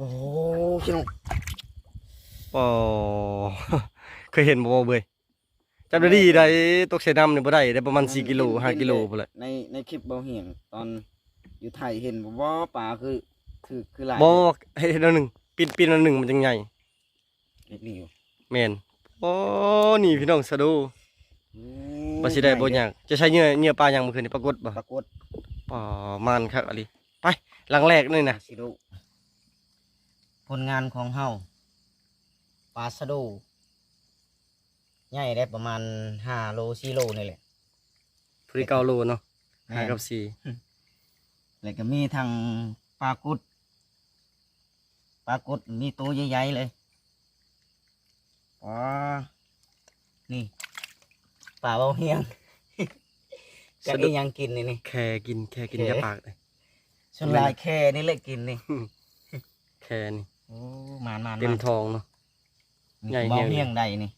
โอ้พี่น้องปอเคยเห็นบ่บ่เบยจำได้ดีได้ตกใส่น้ำนี่บ่ได้ได้ประมาณ4กิโล5กิโลพุ่นแหละในในคลิปเบาเหียงตอนอยู่ไทยเห็นบ่ว่าปลาคือคือคือหลายบ่ให้เห็นอันหนึงปีนปีนอันหนึงมันจังใหญ่เล็กนี่อยู่แม่นโอ้นี่พี่น้องสะดูอืบ่สิได้บ่ยากจะใช้เหยื่อเหยื่อปลาหยังเมื่อคืนนี่ปรากฏบ่ปรากฏปอมันคักอะลิไปหลังแรกนี่นะสิดู ผลงานของเฮาปลาสะดูใหญ่ได้ประมาณ5โล4โลนี่แหละพริกเกาโลเนาะแม่นห้ากับสี่แล้วก็มีทางปลากุดปลากุดมีตัวใหญ่ๆเลยอ๋อนี่ปลาเบาเฮียงจะอีหยังกินนี่นี่แค่กินแค่กินแค่ยาปากเลยส่วนหลายแค่นี่เลยกินนี่แค่นี่ โอ้มานมานเต็มทองเนาะ ใหญ่เบาแฮงเฮียงใดนี่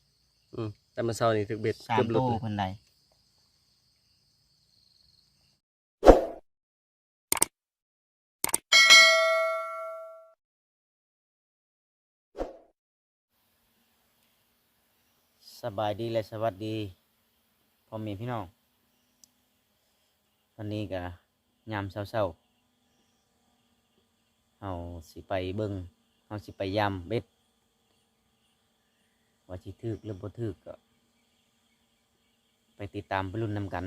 อืมแต่มันเศร้านี่ถึกเบ็ดสาเกืมอบหลุโตดเลยเพิ่นใดสบายดีและสวัสดีพ่อแม่พี่น้องวันนี้ก็ยามเช้าๆเฮาสิไปเบิ่ง เราสิไปยามเบ็ดว่าสิถึกหรือบ่ถึกก็ ไปติดตามไปรุ่นนำกัน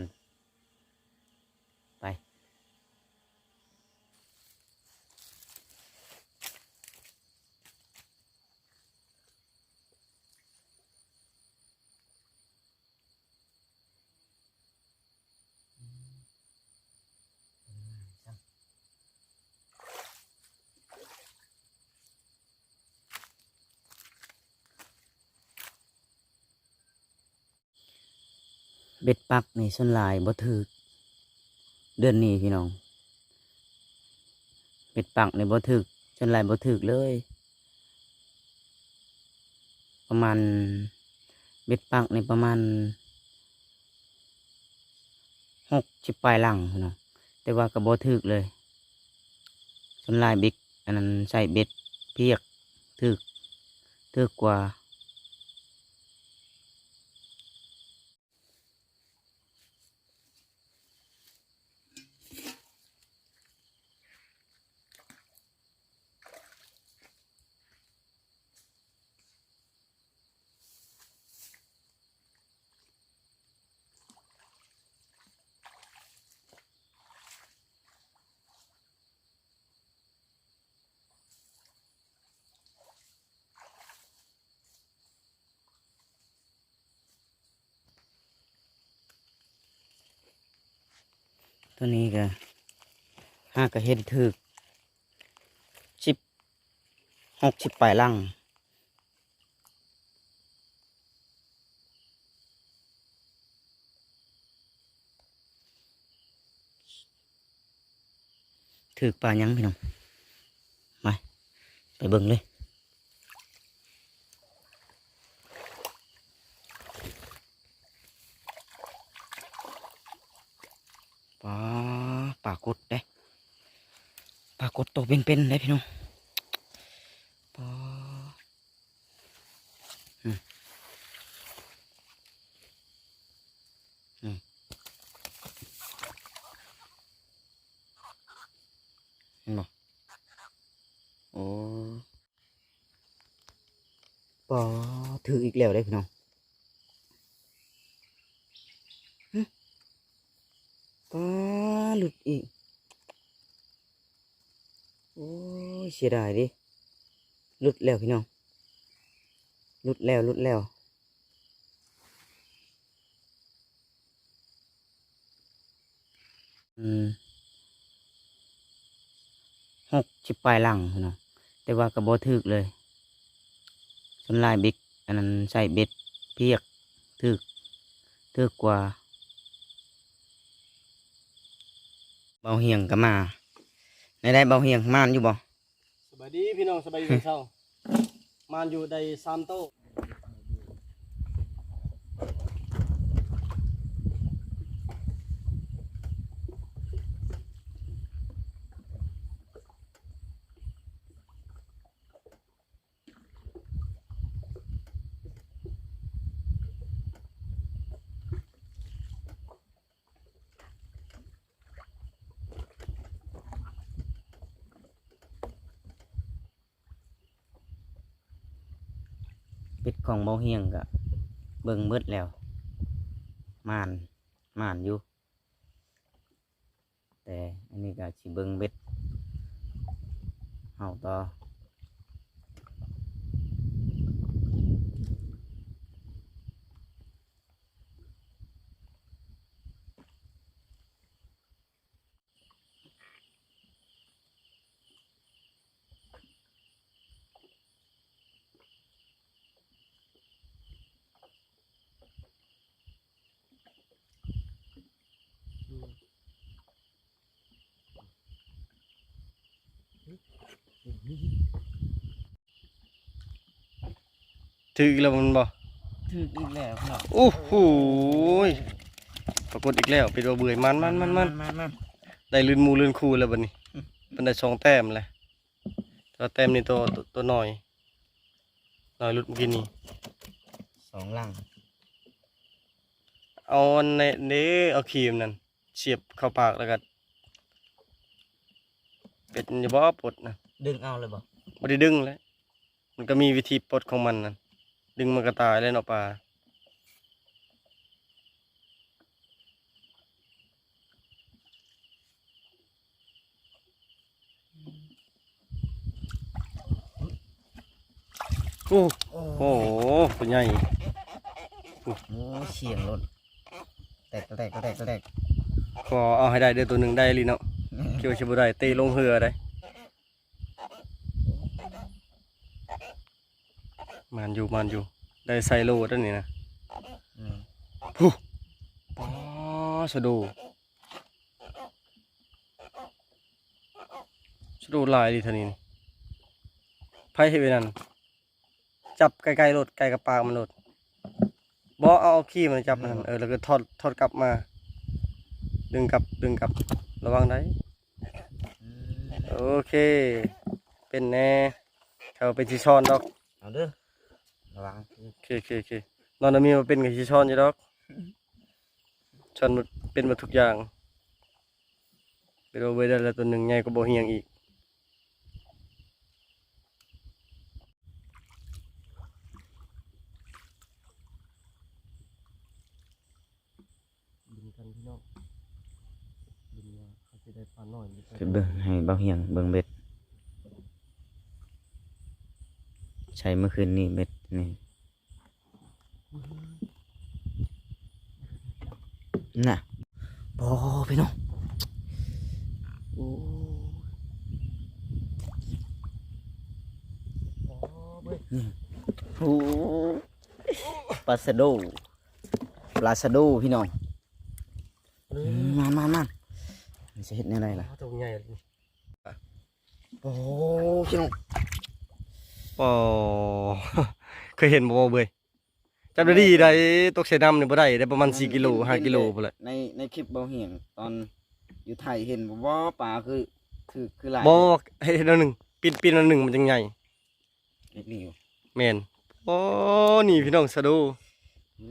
เบ็ดปักในส่วนลายบ่ถึกเดือนนี้พี่น้อง เบ็ดปักในบ่ถึกส่วนลายบ่ถึกเลย ประมาณเบ็ดปักในประมาณหกสิบปลายหลังพี่น้องแต่ว่าก็บ่ถึกเลยส่วนลายบิ๊กอันนั้นใส่เบ็ดเพียกถึกถึกกว่า ตัวนี้ก็ห้าก็เห็นถึกสิบหกสิบปลายลังถึกปลายังพี่น้องไปไปเบิ่งเลย ปลาปลากดเด้ปลากด ตัวเป็นๆเด้พี่น้องปลาอืมอืมเห็นบ่โอ้ปลาถืออีกแล้วเด้พี่น้องปลาหลุดอีก โอ้ยเสียดายดิลุดแล้วพี่น้องลุดแล้วลุดแล้วอืมหกชิบปลายหลังพี่น้องแต่ว่ากระโบถึกเลยส่วนลายบิ๊กอันนั้นใส่เบ็ดเพียกถึกถึกกว่าเบาเฮียงก็มา ในได้เบาเฮียงมานอยู่บ่สบายดีพี่น้องสบายดีเช้ามันอยู่ในซามโตเปิดของเบาเฮียงก็เบิ่งเบิดแล้วม่านม่านอยู่ แต่อันนี้ก็สิเบิ่งเบ็ดเฮาต่อ ถืออีกแล้วมันบ่ถึกอีกแล้วเนาะโอ้โหยปรากฏอีกแล้วเป็นว่าเบื่อยมันมันมันมันมันมันได้ลื่นหมูลื่นคูแล้วบัดนี้มันได้สองแต้มเลยตัวแต้มนี่ตัวตัวตัวน้อยน้อยหลุดเมื่อกี้นี่สองลังเอาอันในเนี้เอาครีมนั่นเสียบเข้าปากแล้วก็เป็ดอย่าบ่ปลดนะดึงเอาเลยบ่บ่ได้ดึงแล้วมันก็มีวิธีปลดของมันนั่น ดึงมันก็ตายแล้วเนาะปลาโอ้โอ้โหตัวใหญ่โอ้เสียงรถแตกแตกแตกแตกก็เอาให้ได้เดือตัวหนึ่งได้ลีเนาะเกี่ยวชิบุได้ตีลงเหือได้มัน อยู่มันอยู่ ได้ไซโลด้านนี้นะอืมผู้ป้าสะดูสะดูหลายดีเท่านี้นี่ไพ่เห็นไปนั่นจับไกลๆรถไกลกับปากมันรถบอเอาเอาขี้มันจับนั่นเออแล้วก็ทอดทอดกลับมา ดึงกลับดึงกลับระวังได้อืมโอเค เป็นแน่เขาเป็นชิช้อนดอกเอาเด้อ ระวังโอเคโอเคโอเคนอนน่ะมีมาเป็นกับชิช้อนอยู่ดอกช้อนมันเป็นมาทุกอย่างไปโดนไปได้แล้วตัวหนึ่งใหญ่ก็บ่เฮียงอีกบินกันพี่น้องบินมาเขาจะได้ปลาหน่อยไปเบิ่งให้เบาเฮียงเบิ่งเบ็ด ใช้เมื่อคืนนี้เบ็ด นี่น่ะโอ้พี่น้องโอ้เว้ยโอ้ปลาสะโดปลาสะโดพี่น้องอืมมามามามันจะเห็นอะไรล่ะตัวใหญ่เลยโอ้พี่น้องปอเค ยเห็นบ่บ่เบยจำได้ดีได้ตกเสน้ำนี่บ่ได้ได้ประมาณ4กิโล5กิโลพุ่นแหละในในคลิปเบาเหียงตอนอยู่ไทยเห็นบ่ว่าปลาคือคือคือหลายบ่ให้เห็นอันหนึงปีนปีนอันหนึงมันจังใหญ่เล็กนี่อยู่แม่นโอ้นี่พี่น้องสะดูโอ้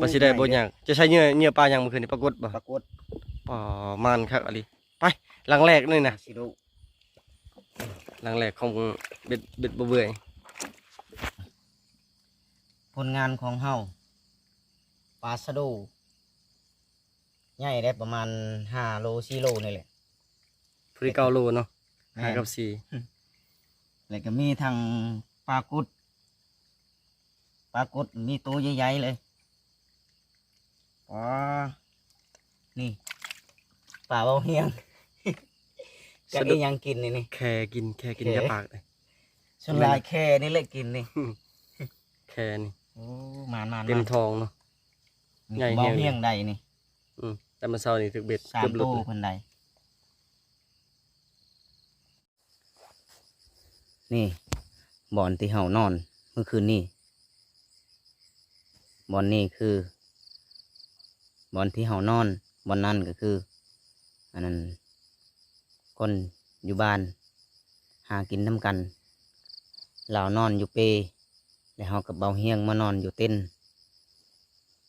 บ่สิได้บ่ยากจะใช้เหยื่อเหยื่อปลาหยังเมื่อคืนนี่ปรากฏบ่ปรากฏปอมันคักอะลิไปหลังแรกนี่ปนะลาสิโดหลังแรกของเบ็ดเบ็ดบ่เบื่อย ผลงานของเฮาปลาสะโดใหญ่ได้ประมาณ5โล4โลนี่แหละพริกเก้าโลเนาะแม่นห้ากับสี่แล้วก็มีทางปลากุดปลากุดมีตัวใหญ่ๆเลยอ๋อนี่ปลาเบาเฮียงจะได้ยังกินนี่นี่แค่กินแค่กินแค่ยาปากเลยส่วนลายแค่นี่เลยกินนี่แค่นี่ โอ้มานมานเต็มทองเนาะ ใหญ่เบาเหี่ยวเฮียงใดนี่อืมแต่มันเศร้านี่ถึกเบ็ดสาเกืมอบหลุโตดเลยคนใดนี่บอนที่เฮานอนเมื่อคืนนี่บอนนี่คือบอนที่เฮานอนบอนนั่นก็คืออันนั้นคนอยู่บ้าน หากินน้ำกันเรานอนอยู่เป แล้วเฮากับเบาเฮียงมานอนอยู่เต้น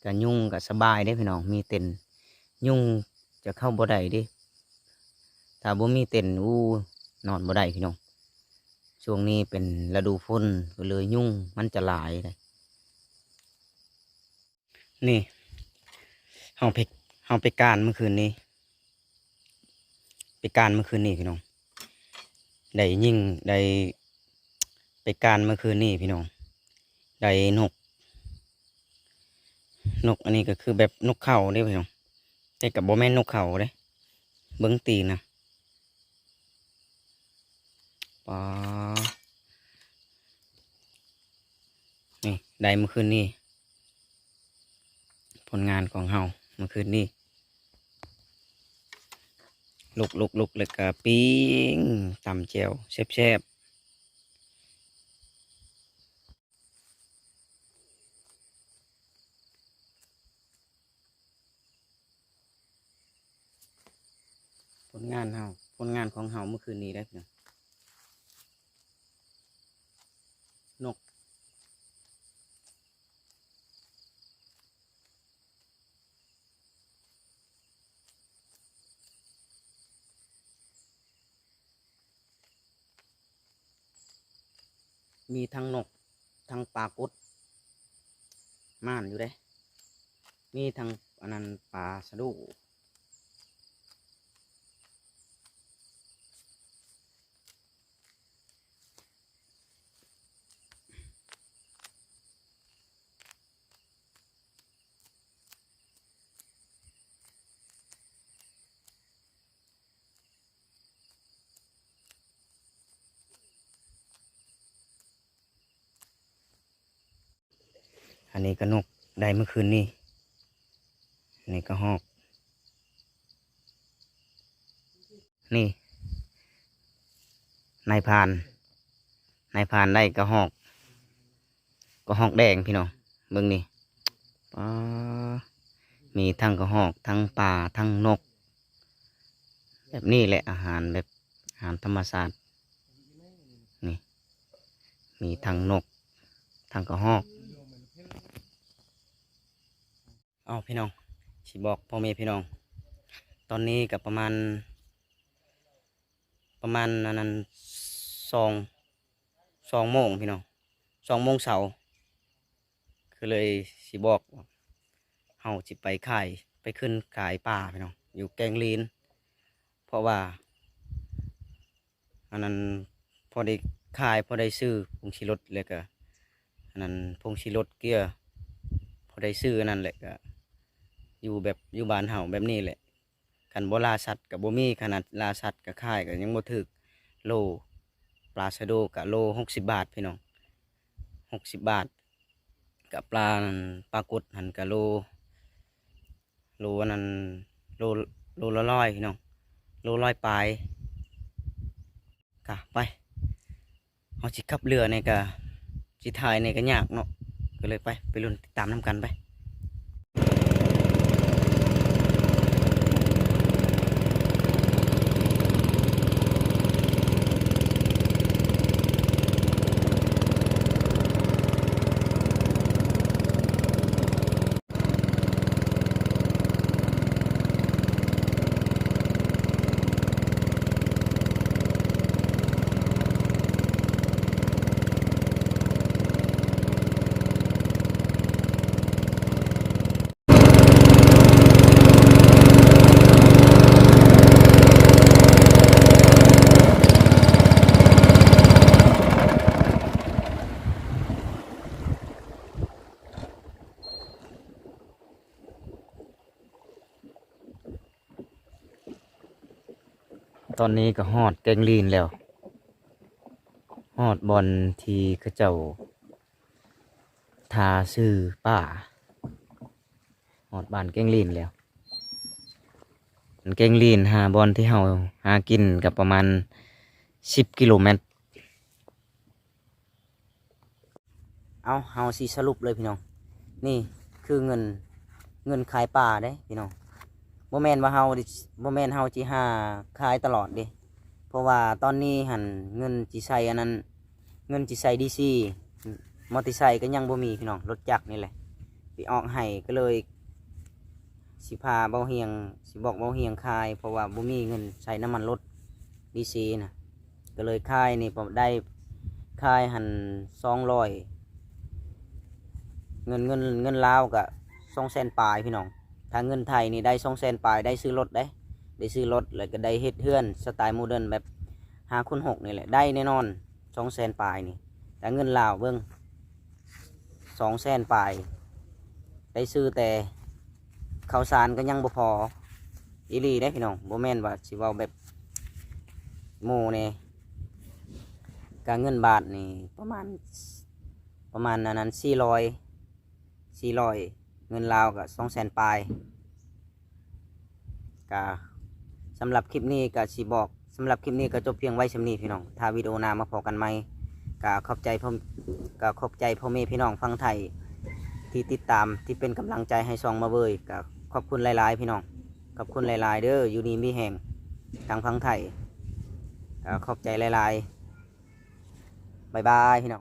กับยุ่งกับสบายได้พี่น้องมีเต็นยุ่งจะเข้าบ่ได้ดิถ้าบ่มีเต็นอู้นอนบ่ได้พี่น้องช่วงนี้เป็นฤดูฝนก็เลยยุ่งมันจะหลายเลยนี่เฮาไปเฮาไปการเมื่อคืนนี้ ไปการเมื่อคืนนี้พี่น้องได้ยิ่งได้ไปการเมื่อคืนนี้พี่น้อง ได้นก นกอันนี้ก็คือแบบนกเข่าเด้พี่น้องแต่กับโบแม่นนกเข่าเด้เบิ้งตีนะปานี่ได้เมื่อคืนนี้ ผลงานของเฮาเมื่อคืนนี้ลุกลุกลุกเลยกะปิ้งตำแจวแซ่บ ลงานเฮาผลงานของเฮาเมื่อคืนนี้ได้เพียงนก มีทั้งนก ทั้งปลากุดม่านอยู่เด้ มีทั้งอันนั้นปลาสะดุ อันนี้ก็นกได้เมื่อคืนนี้อันนี้ก็หอก นี่นายพานนายพานได้กระหอกกระหอกแดงพี่น้องเบิ่งนี่ป้ามีทั้งกระหอกทั้งปลาทั้งนก แบบนี้แหละอาหารแบบอาหารธรรมชาตินี่ มีทั้งนก ทั้งกระหอก เอาพี่น้องสิบอกพ่อแม่พี่น้อง ตอนนี้กับประมาณ ประมาณนั้นสองสองโมงพี่น้องสองโมงเสาร์คือเลยสิบอกเฮาสิไปขายไปขึ้นขายป่าพี่น้องอยู่แกงลีน เพราะว่าอันนั้นพอได้ขายพอได้ซื้อผงชีรสเลยก็อันนั้นผงชีรสเกลือพอได้ซื้อนนั้นแหละก็ อยู่แบบอยู่บ้านเฮาแบบนี้แหละกันบ่ลาสัตว์กับบ่มีขนาดลาสัตว์กับค่ายกับยังบ่ถึกโลปลาสะโดกับโลหกสิบบาทพี่น้องหกสิบบาทกับปลาปลากดหันกับโลโลอันนั้นโลโลละร้อยพี่น้องโลร้อยปลายกะไปเอาสิขับเรือในกะสิถ่ายในกะยากเนาะก็เลยไปไปลุ้นติดตามน้ำกันไป ตอนนี้ก็ฮอดแกงลีนแล้วฮอดบอลที่เขาเจ้าทาซื้อป่าฮอดบ้านแกงลีนแล้วแกงลีนหาบอลที่เฮาหากินกับประมาณสิบกิโลเมตร เอาเฮาสิสรุปเลยพี่น้อง นี่คือเงินเงินขายป่าเด้พี่น้อง โมแมนว่าเฮาดิโมแมนเฮาจีหาขายตลอดเดิเพราะว่าตอนนี้หันเงินจีใส่อันนั้น เงินจีใส่ดีซีมอเตอร์ไซค์ก็ยังบ่มีพี่น้องรถจักรนี่แหละไปออกให้ก็เลย สิพาเบาเฮียง สิบอกเบาเฮียงคาย เพราะว่าบ่มีเงินใส่น้ำมันรถดีซีนะก็เลยคายนี่ผมได้คายหันสองร้อยเงินเงินเงินลาวกะสองแสนปลายพี่น้อง ถ้าเงินไทยนี่ได้สองแสนปลายได้ซื้อรถได้ ได้ซื้อรถแล้วก็ได้เฮ็ดเฮือนสไตล์โมเดิร์นแบบหาคุณหกนี่แหละได้แน่นอนสองแสนปลายนี่แต่เงินลาวเบิ้งสองแสนปลายได้ซื้อแต่ข้าวสารก็ยังบ่พออีหลีได้พี่น้องโบแมนว่าสิเว้าแบบโมเนี่ยการเงินบาทนี่ประมาณประมาณนั้นสี่ร้อยสี่ร้อย เงินลาวก็สองแสนปลายก็สำหรับคลิปนี้ก็สิบอกสำหรับคลิปนี้ก็จบเพียงไว้สำนี้พี่น้อง ถ้าวิดีโอหน้ามาพอกันไหมก็ขอบใจพ่อก็ขอบใจพ่อแม่พี่น้องฟังไทยที่ติดตามที่เป็นกำลังใจให้ซองมาเบยก็ขอบคุณหลาย ๆ พี่น้อง ขอบคุณหลาย ๆ เด้ออยู่ดีมีแห่งทางฟังไทยก็ขอบใจหลาย ๆบายบายพี่น้อง